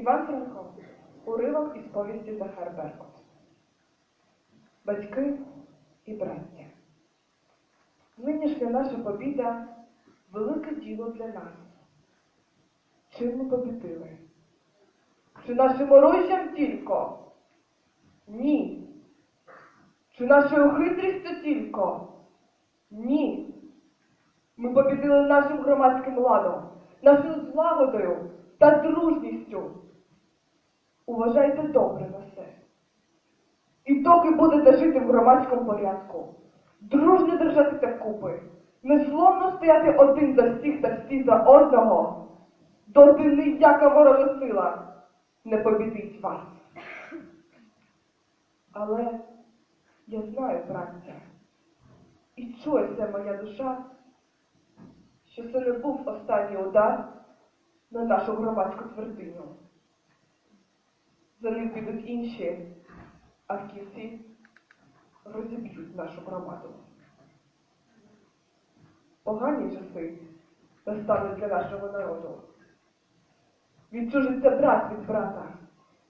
Іван Франко. Уривок із повісті Захар Беркут. Батьки і браття. Нинішня наша побіда велике діло для нас. Чим ми побідили? Чи нашим оружжям тільки? Ні. Чи нашою хитрістю тільки? Ні. Ми побідили нашим громадським ладом, нашою злагодою та дружністю. Уважайте добре на все. І доки будете жити в громадському порядку, дружньо держатися купи, незломно стояти один за всіх та всі за одного, доти ніяка ворожа сила не побідить вас. Але я знаю, браття, і чується моя душа, що це не був останній удар на нашу громадську твердиню. За ним підуть інші, а в кінці розіб'ють нашу громаду. Погані часи настануть для нашого народу. Відчужиться брат від брата,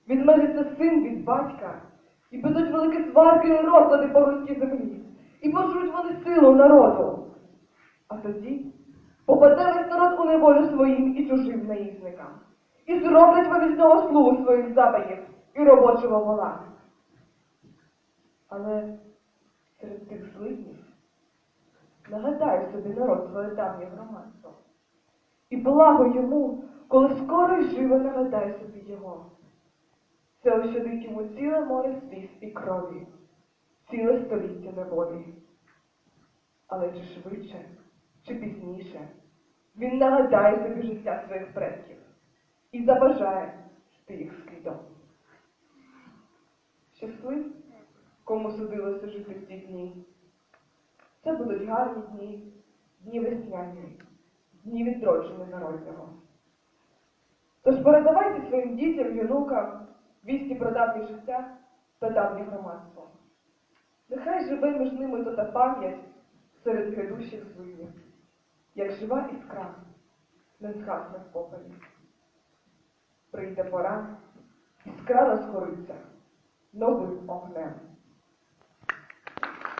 відмежиться син від батька, і підуть великі сварки і розлади по руській землі, і пожруть вони силу народу. А тоді попаде весь народ у неволю своїм і чужим наїзникам, і зроблять вони з нього слугу своїх забаїв і робочого вола. Але серед тих злиднів нагадаю собі народ своє давнє громадство. І благо йому, коли скоро й живо нагадає собі його. Це ощадить йому ціле море сліз і крові, ціле століття неволі. Але чи швидше, чи пізніше він нагадає собі життя своїх предків і забажає йти їх слідом. Щаслив, кому судилося жити в ті дні. Це будуть гарні дні, дні весняні, дні відродження народного. Тож передавайте своїм дітям і онукам вісті про давнє життя та давнє громадство. Нехай живе між ними то та пам'ять серед грядущих злинів, як жива іскра не згасне в попелі. Прийде пора, скрала скориться новим огнем.